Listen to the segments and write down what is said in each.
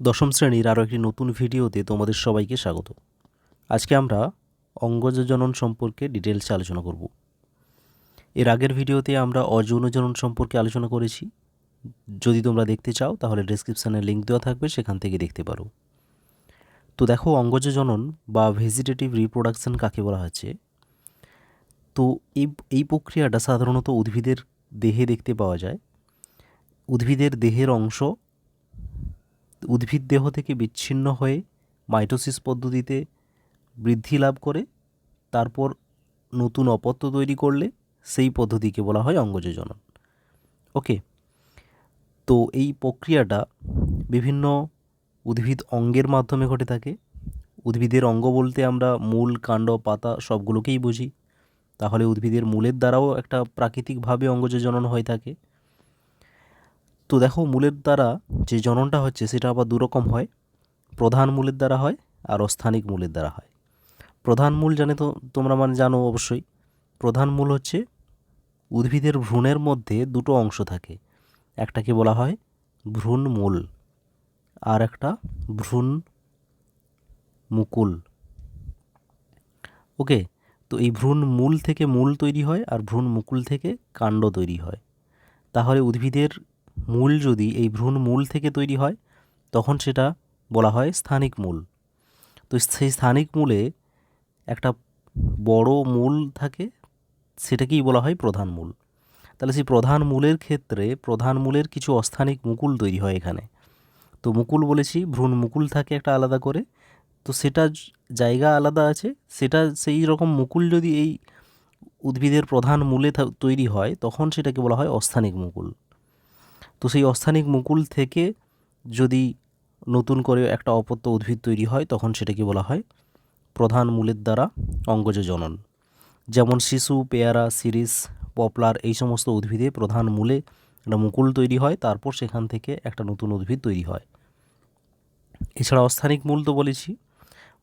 দশম শ্রেণির আরও একটি নতুন ভিডিওতে তোমাদের সবাইকে স্বাগত। আজকে আমরা অঙ্গজ জনন সম্পর্কে ডিটেলসে আলোচনা করব। এর আগের ভিডিওতে আমরা অযৌন জনন সম্পর্কে আলোচনা করেছি। যদি তোমরা দেখতে চাও, তাহলে ডেসক্রিপশানে লিঙ্ক দেওয়া থাকবে, সেখান থেকে দেখতে পারো। তো দেখো, অঙ্গজ জনন বা ভেজিটেটিভ রিপ্রোডাকশন কাকে বলা হচ্ছে তো এই এই প্রক্রিয়াটা সাধারণত উদ্ভিদের দেহে দেখতে পাওয়া যায়। উদ্ভিদের দেহের অংশ উদ্ভিদ দেহ থেকে বিচ্ছিন্ন হয়ে মাইটোসিস পদ্ধতিতে বৃদ্ধি লাভ করে, তারপর নতুন অপত্য তৈরি করলে সেই পদ্ধতিকে বলা হয় অঙ্গযোজনন। ওকে, তো এই প্রক্রিয়াটা বিভিন্ন উদ্ভিদ অঙ্গের মাধ্যমে ঘটে থাকে। উদ্ভিদের অঙ্গ বলতে আমরা মূল, কাণ্ড, পাতা সবগুলোকেই বুঝি। তাহলে উদ্ভিদের মূলের দ্বারাও একটা প্রাকৃতিকভাবে অঙ্গযোজনন হয়ে থাকে। তো দেখো মূলের দ্বারা যে জননটা হচ্ছে সেটা আবার দুরকম হয়। প্রধান মূলের দ্বারা হয় আর অস্থানিক মূলের দ্বারা হয়। প্রধান মূল জানে তো তোমরা মানে জানো অবশ্যই। প্রধান মূল হচ্ছে উদ্ভিদের ভ্রূণের মধ্যে দুটো অংশ থাকে। একটাকে বলা হয়? ভ্রূণ মূল। আর একটা ভ্রূণ মুকুল। ওকে? তো এই ভ্রূণ মূল থেকে মূল তৈরি হয় আর ভ্রূণ মুকুল থেকে কাণ্ড তৈরি হয়। তাহলে উদ্ভিদের মূল যদি এই ভ্রূণ মূল থেকে তৈরি হয়, তখন সেটা বলা হয় স্থানিক মূল। তো সেই স্থানিক মূলে একটা বড় মূল থাকে, সেটাকেই বলা হয় প্রধান মূল। তাহলে সেই প্রধান মূলের ক্ষেত্রে প্রধান মূলের কিছু অস্থানিক মুকুল তৈরি হয় এখানে। তো মুকুল বলেছি, ভ্রূণ মুকুল থাকে একটা আলাদা করে, তো সেটা জায়গা আলাদা আছে, সেটা সেই রকম মুকুল যদি এই উদ্ভিদের প্রধান মূলে তৈরি হয়, তখন সেটাকে বলা হয় অস্থানিক মুকুল। তো সেই অস্থানিক মুকুল থেকে যদি নতুন করে একটা অপত্য উদ্ভিদ তৈরি হয়, তখন সেটাকে বলা হয় প্রধান মূলের দ্বারা অঙ্গজ জনন। যেমন শিশু, পেয়ারা, সিরিস, পপলার এই সমস্ত উদ্ভিদে প্রধান মূলে একটা মুকুল তৈরি হয়, তারপর সেখান থেকে একটা নতুন উদ্ভিদ তৈরি হয়। এছাড়া অস্থানিক মূল তো বলেছি।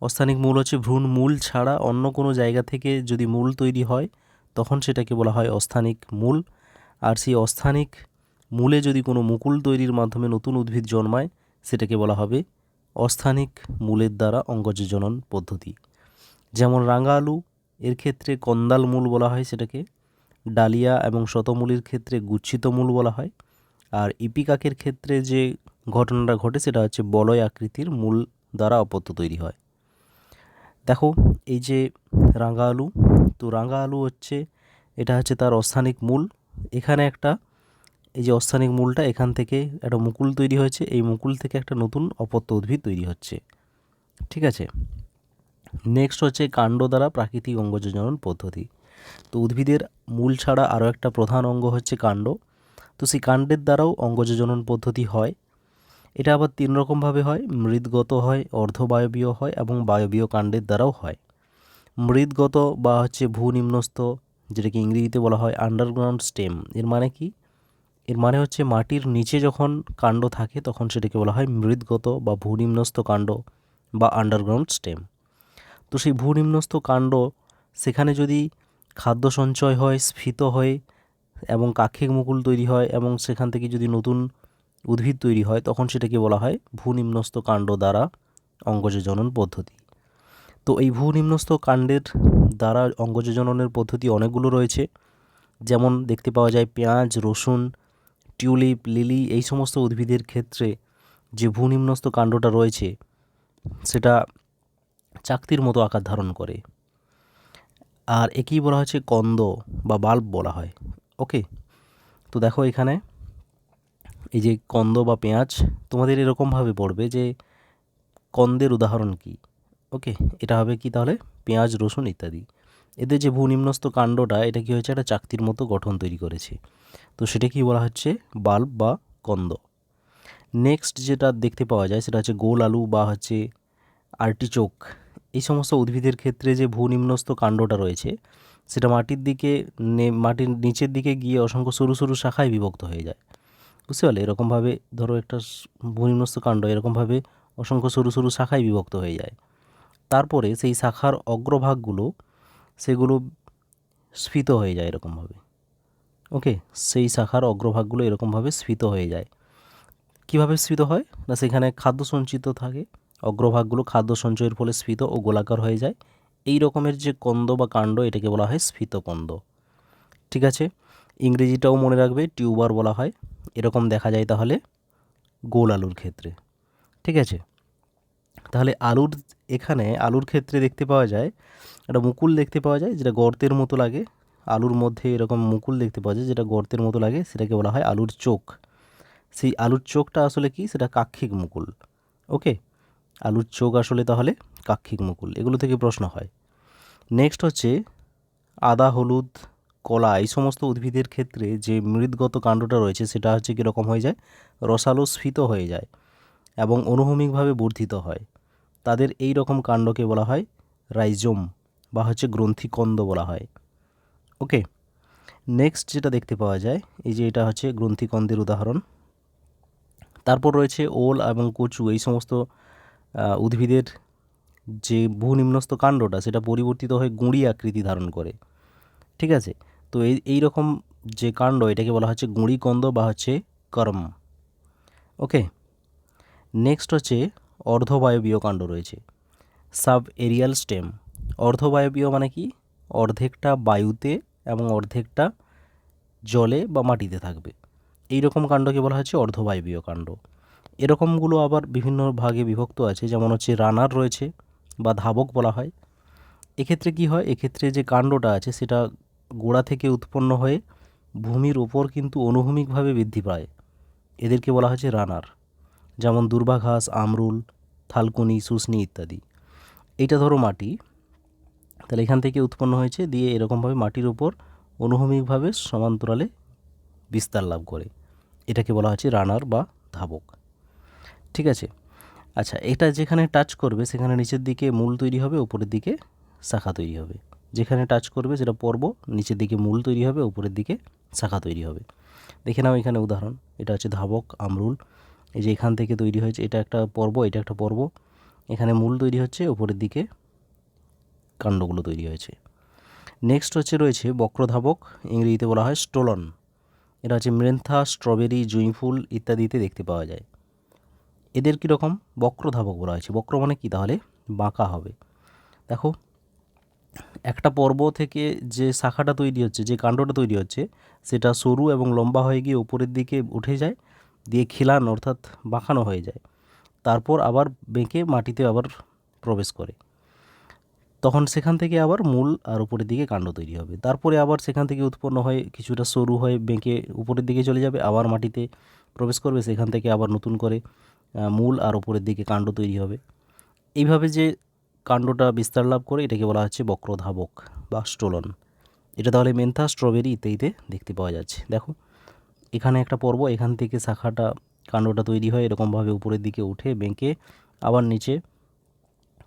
অস্থানিক মূল হচ্ছে ভ্রূণ মূল ছাড়া অন্য কোনো জায়গা থেকে যদি মূল তৈরি হয়, তখন সেটাকে বলা হয় অস্থানিক মূল। আর সেই অস্থানিক মূলে যদি কোনো মুকুল তৈরির মাধ্যমে নতুন উদ্ভিদ জন্মায়, সেটাকে বলা হবে অস্থানিক মূলের দ্বারা অঙ্গজ জনন পদ্ধতি। যেমন রাঙা আলু, এর ক্ষেত্রে কন্দাল মূল বলা হয় সেটাকে, ডালিয়া এবং শতমূলের ক্ষেত্রে গুচ্ছিত মূল বলা হয়, আর ইপিকাকের ক্ষেত্রে যে ঘটনাটা ঘটে সেটা হচ্ছে বলয় আকৃতির মূল দ্বারা অপত্য তৈরি হয়। দেখো, এই যে রাঙা আলু, তো রাঙা আলু হচ্ছে, এটা হচ্ছে তার অস্থানিক মূল। এখানে একটা এই যে অস্থানিক মূলটা এখান থেকে একটা মুকুল তৈরি হয়েছে, এই মুকুল থেকে একটা নতুন অপত্য উদ্ভিদ তৈরি হচ্ছে। ঠিক আছে? নেক্সট হচ্ছে কাণ্ড দ্বারা প্রাকৃতিক অঙ্গযোজনন পদ্ধতি। তো উদ্ভিদের মূল ছাড়া আরও একটা প্রধান অঙ্গ হচ্ছে কাণ্ড। তো সেই কাণ্ডের দ্বারাও অঙ্গযোজনন পদ্ধতি হয়। এটা আবার তিন রকমভাবে হয়। মৃদগত হয়, অর্ধবায়বীয় হয় এবং বায়বীয় কাণ্ডের দ্বারাও হয়। মৃদগত বা হচ্ছে ভূনিম্নস্থ, যেটাকে ইংরেজিতে বলা হয় আন্ডারগ্রাউন্ড স্টেম এর মানে কি? এর মানে হচ্ছে মাটির নিচে যখন কাণ্ড থাকে, তখন সেটাকে বলা হয় মৃদগত বা ভূনিম্নস্থ কাণ্ড বা আন্ডারগ্রাউন্ড স্টেম তো সেই ভূনিম্নস্থ কাণ্ড সেখানে যদি খাদ্য সঞ্চয় হয়, স্ফীত হয় এবং কাক্ষিক মুকুল তৈরি হয় এবং সেখান থেকে যদি নতুন উদ্ভিদ তৈরি হয়, তখন সেটাকে বলা হয় ভূনিম্নস্থ কাণ্ড দ্বারা অঙ্গযোজনন পদ্ধতি। তো এই ভূনিম্নস্থ কাণ্ডের দ্বারা অঙ্গযোজননের পদ্ধতি অনেকগুলো রয়েছে। যেমন দেখতে পাওয়া যায় পেঁয়াজ, রসুন টিউলিপ, লিলি এই সমস্ত উদ্ভিদের ক্ষেত্রে যে ভূনিম্নস্থ কাণ্ডটা রয়েছে, সেটা চাকতির মতো আকার ধারণ করে। আর একেই বলা হচ্ছে কন্দ বা বাল্ব বলা হয়। ওকে তো দেখো এখানে এই যে কন্দ বা পেঁয়াজ, তোমাদের এরকমভাবে পড়বে যে কন্দের উদাহরণ কি? ওকে এটা হবে কি তাহলে? পেঁয়াজ, রসুন ইত্যাদি। এদের যে ভূনিম্নস্থ কাণ্ডটা, এটা কি হয়েছে? একটা চাকতির মতো গঠন তৈরি করেছে। তো সেটা কি বলা হচ্ছে বাল্ব বা কন্দ। নেক্সট যেটা দেখতে পাওয়া যায়, সেটা হচ্ছে গোল আলু বা হচ্ছে আর্টিচোক। এই সমস্ত উদ্ভিদের ক্ষেত্রে যে ভূনিম্নস্থ কাণ্ডটা রয়েছে, সেটা মাটির দিকে মাটির নিচের দিকে গিয়ে অসংখ্য সরু সরু শাখায় বিভক্ত হয়ে যায়। বুঝতে পারলে? এরকমভাবে ধরো একটা ভূনিম্নস্থ কাণ্ড, এরকমভাবে অসংখ্য সরু সরু শাখায় বিভক্ত হয়ে যায়। তারপরে সেই শাখার অগ্রভাগগুলো সেগুলো স্ফীত হয়ে যায় এরকমভাবে। ওকে? সেই শাখার অগ্রভাগগুলো এরকমভাবে স্ফীত হয়ে যায়। কীভাবে স্ফীত হয়? না, সেখানে খাদ্য সঞ্চিত থাকে, অগ্রভাগগুলো খাদ্য সঞ্চয়ের ফলে স্ফীত ও গোলাকার হয়ে যায়। এই রকমের যে কন্দ বা কাণ্ড, এটাকে বলা হয় স্ফীত কন্দ। ঠিক আছে? ইংরেজিটাও মনে রাখবে, টিউবার বলা হয়। এরকম দেখা যায় তাহলে গোল আলুর ক্ষেত্রে। ঠিক আছে? তাহলে আলুর এখানে আলুর ক্ষেত্রে দেখতে পাওয়া যায়, একটা মুকুল দেখতে পাওয়া যায় যেটা গর্তের মতো লাগে। আলুর মধ্যে এরকম মুকুল দেখতে পাওয়া যায় যেটা গর্তের মতো লাগে, সেটাকে বলা হয় আলুর চোখ। সেই আলুর চোখটা আসলে কি? সেটা কাক্ষিক মুকুল। ওকে? আলুর চোখ আসলে তাহলে কাক্ষিক মুকুল। এগুলো থেকে প্রশ্ন হয়। নেক্সট হচ্ছে আদা, হলুদ, কলা এই সমস্ত উদ্ভিদের ক্ষেত্রে যে মৃদগত কাণ্ডটা রয়েছে সেটা হচ্ছে কীরকম হয়ে যায়? রসালো স্ফীত হয়ে যায় এবং অনুভূমিকভাবে বর্ধিত হয়। তাদের এই রকম কাণ্ডকে বলা হয় রাইজোম বা হচ্ছে গ্রন্থিকন্দ বলা হয়। ওকে, নেক্সট যেটা দেখতে পাওয়া যায়, এই যে এটা হচ্ছে গ্রন্থিকন্দের উদাহরণ। তারপর রয়েছে ওল এবং কচু, এই সমস্ত উদ্ভিদের যে ভূনিম্নস্থ কাণ্ডটা, সেটা পরিবর্তিত হয়ে গুঁড়ি আকৃতি ধারণ করে। ঠিক আছে? তো এই এই রকম যে কাণ্ড, এটাকে বলা হচ্ছে গুঁড়ি কন্দ বা হচ্ছে কর্ম। ওকে, নেক্সট হচ্ছে অর্ধবায়বীয় কাণ্ড রয়েছে। Sub Arial stem. অর্ধবায়বীয় মানে কি? অর্ধেকটা বায়ুতে এবং অর্ধেকটা জলে বা মাটিতে থাকবে। এই রকম কাণ্ডকে বলা হচ্ছে অর্ধবায়বীয় কাণ্ড। এরকমগুলো আবার বিভিন্ন ভাগে বিভক্ত আছে, যেমন হচ্ছে রানার রয়েছে বা ধাবক বলা হয়। এক্ষেত্রে কি হয়? এক্ষেত্রে যে কাণ্ডটা আছে, সেটা গোড়া থেকে উৎপন্ন হয়ে ভূমির ওপর কিন্তু অনুভূমিকভাবে বৃদ্ধি পায়। এদেরকে বলা হচ্ছে রানার। যেমন দুর্বাঘাস, আমরুল থালকুনি শুশনি ইত্যাদি। এইটা ধরো মাটি। তাহলে এখান থেকে উৎপন্ন হয়েছে, দিয়ে এরকমভাবে মাটির ওপর অনুভূমিকভাবে সমান্তরালে বিস্তার লাভ করে। এটাকে বলা হচ্ছে রানার বা ধাবক। ঠিক আছে? আচ্ছা এটা যেখানে টাচ করবে, সেখানে নিচের দিকে মূল তৈরি হবে, উপরের দিকে শাখা তৈরি হবে। যেখানে টাচ করবে, সেটা পর্ব, নিচের দিকে মূল তৈরি হবে, উপরের দিকে শাখা তৈরি হবে। দেখে নাও এখানে উদাহরণ। এটা হচ্ছে ধাবক, আমরুল এই যে এখান থেকে তৈরি হয়েছে, এটা একটা পর্ব, এটা একটা পর্ব। এখানে মূল তৈরি হচ্ছে, উপরের দিকে কাণ্ডগুলো তৈরি হয়েছে। নেক্সট হচ্ছে, রয়েছে বক্রধাবক, ইংরেজিতে বলা হয় স্টোলন। এটা হচ্ছে মৃন্থা, স্ট্রবেরি জুঁইফুল ইত্যাদিতে দেখতে পাওয়া যায়। এদের কীরকম বক্রধাবক বলা হয়েছে। বক্র মানে কী? তাহলে বাঁকা হবে। দেখো, একটা পর্ব থেকে যে শাখাটা তৈরি হচ্ছে, যে কাণ্ডটা তৈরি হচ্ছে, সেটা সরু এবং লম্বা হয়ে গিয়ে উপরের দিকে উঠে যায়। দিয়ে খিলান অর্থাৎ বাঁকানো হয়ে যায়। তারপর আবার বেঁকে মাটিতে আবার প্রবেশ করে। তখন সেখান থেকে আবার মূল আর উপরের দিকে কাণ্ড তৈরি হবে। তারপরে আবার সেখান থেকে উৎপন্ন হয়ে কিছুটা সরু হয়ে বেঁকে উপরের দিকে চলে যাবে, আবার মাটিতে প্রবেশ করবে, সেখান থেকে আবার নতুন করে মূল আর উপরের দিকে কাণ্ড তৈরি হবে। এইভাবে যে কাণ্ডটা বিস্তার লাভ করে এটাকে বলা হচ্ছে বক্রধাবক বা স্টোলন এটা তাহলে মেন্থা স্ট্রবেরি ইত্যাদিতে দেখতে পাওয়া যাচ্ছে। দেখো এখানে একটা পর্ব, এখান থেকে শাখাটা, কাণ্ডটা তৈরি হয়, এরকমভাবে উপরের দিকে উঠে বেঁকে আবার নিচে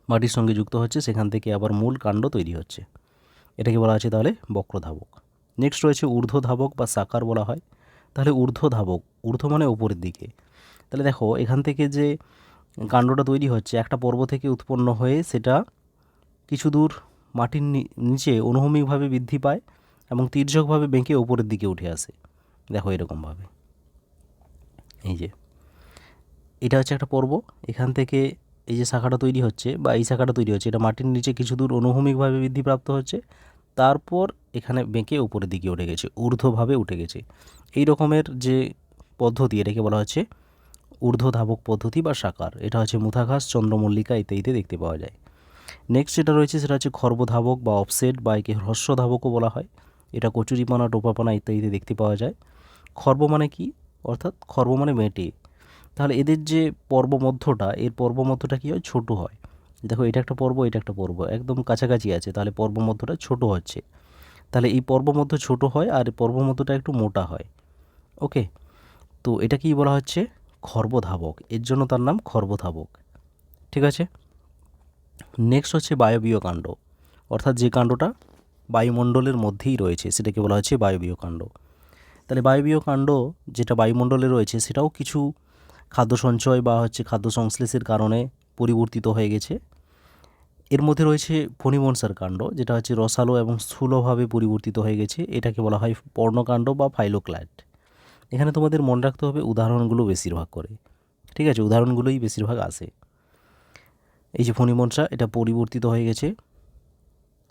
মাটির সঙ্গে যুক্ত হচ্ছে, সেখান থেকে আবার মূল কাণ্ড তৈরি হচ্ছে। এটাকে বলা আছে তাহলে বক্রধাবক। নেক্সট রয়েছে ঊর্ধ্বধাবক বা সাকার বলা হয়। তাহলে ঊর্ধ্বধাবক, ঊর্ধ্ব মানে উপরের দিকে। তাহলে দেখো, এখান থেকে যে কাণ্ডটা তৈরি হচ্ছে, একটা পর্ব থেকে উৎপন্ন হয়ে সেটা কিছু দূর মাটির নিচে অনুভূমিকভাবে বৃদ্ধি পায় এবং তির্যকভাবে বেঁকে ওপরের দিকে উঠে আসে। দেখো এরকমভাবে। এই যে, এটা হচ্ছে একটা পর্ব। এখান থেকে এই যে শাখাটা তৈরি হচ্ছে বা এই শাখাটা তৈরি হচ্ছে, এটা মাটির নিচে কিছু দূর অনুভূমিকভাবে বৃদ্ধিপ্রাপ্ত হচ্ছে, তারপর এখানে বেঁকে উপরের দিকে উঠে গেছে, ঊর্ধ্বভাবে উঠে গেছে। এই রকমের যে পদ্ধতি, এটাকে বলা হচ্ছে ঊর্ধ্বধাবক পদ্ধতি বা সাকার। এটা হচ্ছে মুথাঘাস, চন্দ্রমল্লিকা ইত্যাদিতে দেখতে পাওয়া যায়। নেক্সট যেটা রয়েছে, সেটা হচ্ছে খর্বধাবক বা অফসেট বা একে হ্রস্বধাবকও বলা হয়। এটা কচুরিপানা, টোপাপানা ইত্যাদিতে দেখতে পাওয়া যায়। খর্ব মানে কি? অর্থাৎ খর্ব মানে মেটে তাহলে এদের যে পর্ব মধ্যটা এর পর্ব মধ্যটা কী হয়? ছোটো হয়। দেখো, এটা একটা পর্ব, এটা একটা পর্ব। একদম কাছাকাছি আছে, তাহলে পর্ব মধ্যটা ছোটো হচ্ছে। তাহলে এই পর্ব মধ্য ছোটো হয় আর পর্ব মধ্যটা একটু মোটা হয়। ওকে? তো এটা কি বলা হচ্ছে? খর্বধাবক। এর জন্য তার নাম খর্বধাবক। ঠিক আছে? নেক্সট হচ্ছে বায়বীয় কাণ্ড। অর্থাৎ যে কাণ্ডটা বায়ুমণ্ডলের মধ্যেই রয়েছে, সেটাকে বলা হচ্ছে বায়বীয় কাণ্ড। তাহলে বায়বীয় কাণ্ড যেটা বায়ুমণ্ডলে রয়েছে সেটাও কিছু খাদ্য সঞ্চয় বা হচ্ছে খাদ্য সংশ্লেষের কারণে পরিবর্তিত হয়ে গেছে। এর মধ্যে রয়েছে ফণিমনসার কাণ্ড, যেটা হচ্ছে রসালো এবং স্থূলভাবে পরিবর্তিত হয়ে গেছে। এটাকে বলা হয় পর্ণকাণ্ড বা ফাইলোক্লাইট এখানে তোমাদের মনে রাখতে হবে উদাহরণগুলো বেশিরভাগ করে। ঠিক আছে, উদাহরণগুলোই বেশিরভাগ আসে এই যে ফণিমনসা, এটা পরিবর্তিত হয়ে গেছে,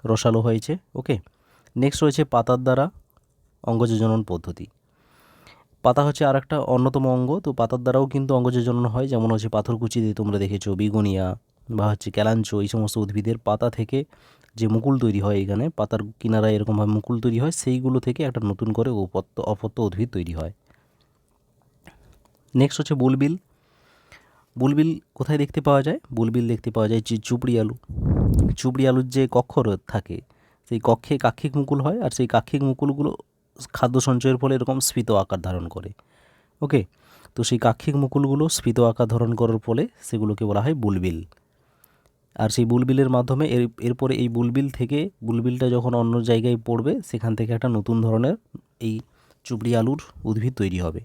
রসালো হয়েছে, ওকে? নেক্সট রয়েছে পাতার দ্বারা অঙ্গজ জনন পদ্ধতি। পাতা হচ্ছে আর একটা অন্যতম অঙ্গ, তো পাতার দ্বারাও কিন্তু অঙ্গজ জনন হয়। যেমন হচ্ছে পাথরকুচি দিয়ে তোমরা দেখেছ, বিগনিয়া বা হচ্ছে ক্যালাঞ্চো এই সমস্ত উদ্ভিদের পাতা থেকে যে মুকুল তৈরি হয় এখানে, পাতার কিনারায় এরকমভাবে মুকুল তৈরি হয়, সেইগুলো থেকে একটা নতুন করে উপত্য, অপত্য উদ্ভিদ তৈরি হয়। নেক্সট হচ্ছে বুলবিল। বুলবিল কোথায় দেখতে পাওয়া যায়? বুলবিল দেখতে পাওয়া যায় চুপড়ি আলু। চুপড়ি আলুর যে কক্ষ থাকে, সেই কক্ষে কাক্ষিক মুকুল হয়, আর সেই কাক্ষিক মুকুলগুলো খাদ্য সঞ্চয়ের ফলে এরকম স্ফীত আকার ধারণ করে। ওকে তো সেই কাক্ষিক মুকুলগুলো স্ফীত আকার ধারণ করার ফলে সেগুলোকে বলা হয় বুলবিল। আর সেই বুলবিলের মাধ্যমে এর, এরপরে এই বুলবিল থেকে, বুলবিলটা যখন অন্য জায়গায় পড়বে, সেখান থেকে একটা নতুন ধরনের এই চুপড়ি আলুর উদ্ভিদ তৈরি হবে।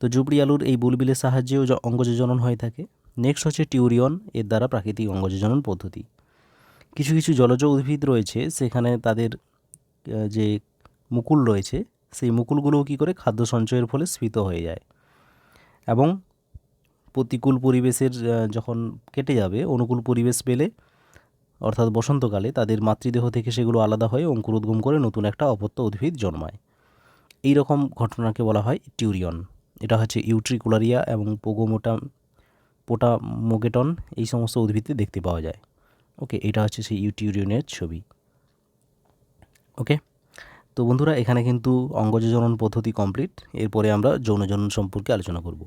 তো জুপড়ি আলুর এই বুলবিলের সাহায্যেও অঙ্গজজনন হয়ে থাকে। নেক্সট হচ্ছে টিউরিয়ন, এর দ্বারা প্রাকৃতিক অঙ্গজজনন পদ্ধতি। কিছু কিছু জলজ উদ্ভিদ রয়েছে, সেখানে তাদের যে মুকুল রয়েছে, সেই মুকুলগুলোও কী করে খাদ্য সঞ্চয়ের ফলে স্ফীত হয়ে যায়। এবং প্রতিকূল পরিবেশের যখন কেটে যাবে, অনুকূল পরিবেশ পেলে, অর্থাৎ বসন্তকালে, তাদের মাতৃদেহ থেকে সেগুলো আলাদা হয়ে অঙ্কুরোদ্গম করে নতুন একটা অপত্য উদ্ভিদ জন্মায়। এই রকম ঘটনাকে বলা হয় টিউরিয়ন এটা হচ্ছে ইউট্রিকুলারিয়া এবং পোগোমোটা, পোটামোগেটন, এই সমস্ত উদ্ভিদে দেখতে পাওয়া যায়। ওকে, এটা হচ্ছে সেই ইউটিউরিয়নের ছবি। ওকে? তো বন্ধুরা এখানে কিন্তু অঙ্গজনন পদ্ধতি কমপ্লিট এরপরে আমরা যৌনজনন সম্পর্কে আলোচনা করব।